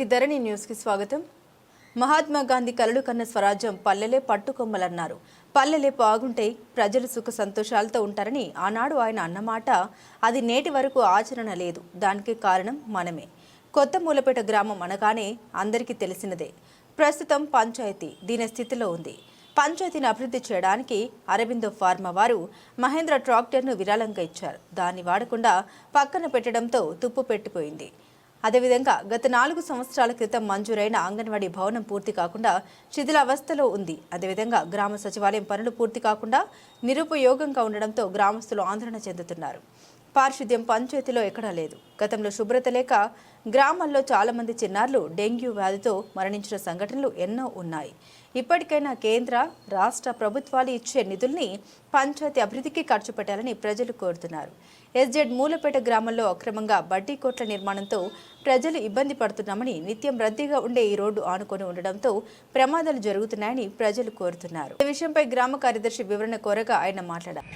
నేటి ధరణి న్యూస్కి స్వాగతం. మహాత్మా గాంధీ కలలు కన్న స్వరాజ్యం పల్లెలే పట్టుకొమ్మలన్నారు. పల్లెలే బాగుంటే ప్రజలు సుఖ సంతోషాలతో ఉంటారని ఆనాడు ఆయన అన్నమాట. అది నేటి వరకు ఆచరణ లేదు. దానికి కారణం మనమే. కొత్త మూలపేట గ్రామం అనగానే అందరికీ తెలిసినదే. ప్రస్తుతం పంచాయతీ దీని స్థితిలో ఉంది. పంచాయతీని అభివృద్ధి చేయడానికి అరవిందో ఫార్మా వారు మహేంద్ర ట్రాక్టర్ను విరాళంగా ఇచ్చారు. దాన్ని వాడకుండా పక్కన పెట్టడంతో తుప్పు పెట్టిపోయింది. అదేవిధంగా గత నాలుగు సంవత్సరాల క్రితం మంజూరైన అంగన్వాడీ భవనం పూర్తి కాకుండా శిథిలావస్థలో ఉంది. అదేవిధంగా గ్రామ సచివాలయం పనులు పూర్తి కాకుండా నిరుపయోగంగా ఉండడంతో గ్రామస్తులు ఆందోళన చెందుతున్నారు. పారిశుద్ధ్యం పంచాయతీలో ఎక్కడా లేదు. గతంలో శుభ్రత లేక గ్రామాల్లో చాలామంది చిన్నారులు డెంగ్యూ వ్యాధితో మరణించిన సంఘటనలు ఎన్నో ఉన్నాయి. ఇప్పటికైనా కేంద్ర రాష్ట్ర ప్రభుత్వాలు ఇచ్చే నిధుల్ని పంచాయతీ అభివృద్ధికి ఖర్చు పెట్టాలని ప్రజలు కోరుతున్నారు. ఎస్జెడ్ మూలపేట గ్రామంలో అక్రమంగా బడ్డీ కోట్ల నిర్మాణంతో ప్రజలు ఇబ్బంది పడుతున్నామని నిత్యం రద్దీగా ఉండే ఈ రోడ్డు ఆనుకొని ఉండడంతో ప్రమాదాలు జరుగుతున్నాయని ప్రజలు కోరుతున్నారు. ఈ విషయంపై గ్రామ కార్యదర్శి వివరణ కోరగా ఆయన మాట్లాడారు.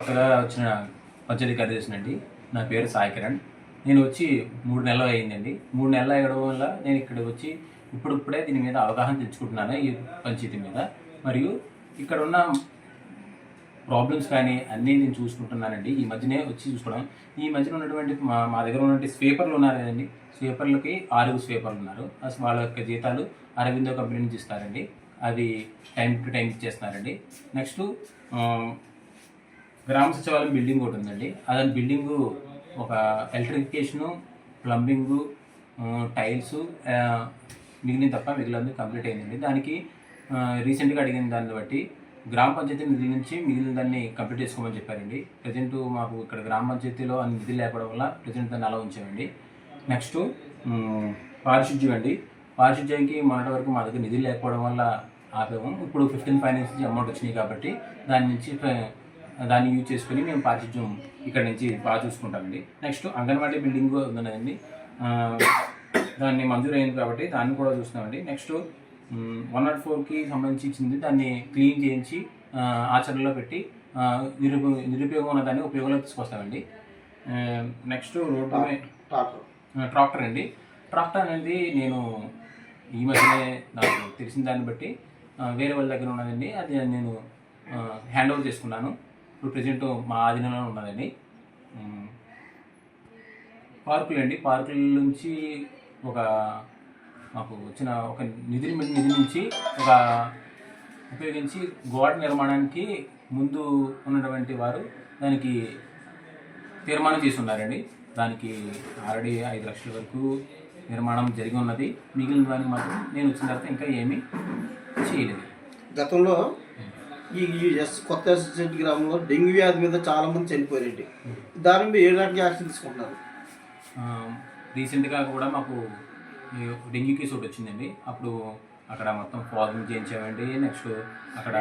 కొత్తగా వచ్చిన పంచాయతీ కార్యదర్శి అండి. నా పేరు సాయి కిరణ్. నేను వచ్చి మూడు నెలలు అయిందండి. మూడు నెలలు అయ్యడం వల్ల నేను ఇక్కడ వచ్చి ఇప్పుడిప్పుడే దీని మీద అవగాహన తెచ్చుకుంటున్నాను ఈ పంచాయతీ మీద. మరియు ఇక్కడ ఉన్న ప్రాబ్లమ్స్ కానీ అన్నీ నేను చూసుకుంటున్నానండి. ఈ మధ్యనే వచ్చి చూసుకోవడం. ఈ మధ్యన ఉన్నటువంటి మా మా దగ్గర ఉన్నటువంటి స్వీపర్లు ఉన్నారు కదండి స్వీపర్లకి ఆరుగురు స్వీపర్లు ఉన్నారు. అసలు వాళ్ళ యొక్క జీతాలు అరవిందో కంపెనీ నుంచి ఇస్తారండి. అది టైం టు టైం ఇచ్చేస్తున్నారండి. నెక్స్ట్ గ్రామ సచివాలయం బిల్డింగ్ ఒకటి ఉందండి. అదని బిల్డింగు ఒక ఎలక్ట్రిఫికేషను ప్లంబింగు టైల్స్ మిగిలిన తప్ప మిగిలినందుకు కంప్లీట్ అయిందండి. దానికి రీసెంట్గా అడిగిన దాన్ని బట్టి గ్రామ పంచాయతీ నిధుల నుంచి మిగిలిన దాన్ని కంప్లీట్ చేసుకోమని చెప్పారండి. ప్రజెంట్ మాకు ఇక్కడ గ్రామ పంచాయతీలో అన్ని నిధులు లేకపోవడం వల్ల ప్రజెంట్ దాన్ని అలా ఉంచామండి. నెక్స్ట్ పారిశుద్ధ్యం అండి. పారిశుద్ధ్యానికి మొన్నటి వరకు మా దగ్గర నిధులు లేకపోవడం వల్ల ఆపాము. ఇప్పుడు ఫిఫ్టీన్ ఫైనాన్స్ నుంచి అమౌంట్ వచ్చినాయి కాబట్టి దాని నుంచి దాన్ని యూజ్ చేసుకుని మేము పారిశుద్ధ్యం ఇక్కడ నుంచి బాగా చూసుకుంటామండి. నెక్స్ట్ అంగన్వాడీ బిల్డింగ్ ఉన్నదండి ఆ, దాన్ని మంజూరు అయింది కాబట్టి దాన్ని కూడా చూస్తున్నామండి. నెక్స్ట్ వన్ నాట్ ఫోర్కి సంబంధించి ఇచ్చింది దాన్ని క్లీన్ చేయించి ఆచరణలో పెట్టి ఆ, నిరుప నిరుపయోగం ఉన్న దాన్ని ఉపయోగంలో తీసుకొస్తామండి. Next road tractor. అండి. ట్రాక్టర్ అనేది నేను ఈ మధ్యనే నాకు తెలిసిన దాన్ని బట్టి వేరే వాళ్ళ దగ్గర ఉన్నదండి. అది నేను హ్యాండ్ ఓవర్ చేసుకున్నాను. ఇప్పుడు ప్రజెంట్ మా ఆధీనంలో ఉన్నదండి. పార్కులు అండి. పార్కుల నుంచి ఒక మాకు వచ్చిన ఒక నిధి నిధి నుంచి ఒక ఉపయోగించి గోడ నిర్మాణానికి ముందు ఉన్నటువంటి వారు దానికి తీర్మానం చేసి ఉన్నారండి దానికి ఆల్రెడీ ఐదు లక్షల వరకు నిర్మాణం జరిగి ఉన్నది. మిగిలిన దానికి మాత్రం నేను వచ్చిన తర్వాత ఇంకా ఏమీ చేయలేదు. గతంలో ఈ ఎస్ కొత్త ఎస్టేట్ గ్రామంలో డెంగ్యూ వ్యాధి మీద చాలా మంది చనిపోయారండి. దాని మీద ఏ రకంగా యాక్షన్ తీసుకుంటున్నారు? రీసెంట్గా కూడా మాకు డెంగ్యూ కేసు ఒకటి వచ్చిందండి. అప్పుడు అక్కడ మొత్తం ఫాగింగ్ చేయించామండి. నెక్స్ట్ అక్కడ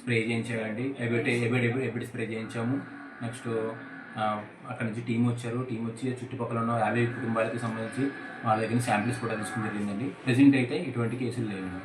స్ప్రే చేయించామండి. ఎబిడ్ ఎబిడ్ ఎబిడ్ స్ప్రే చేయించాము. నెక్స్ట్ అక్కడ నుంచి టీం వచ్చారు. టీం వచ్చి చుట్టుపక్కల ఉన్న యాభై కుటుంబాలకి సంబంధించి వాళ్ళ దగ్గర శాంపిల్స్ కూడా తీసుకుని జరిగిందండి. ప్రజెంట్ అయితే ఇటువంటి కేసులు లేవండి.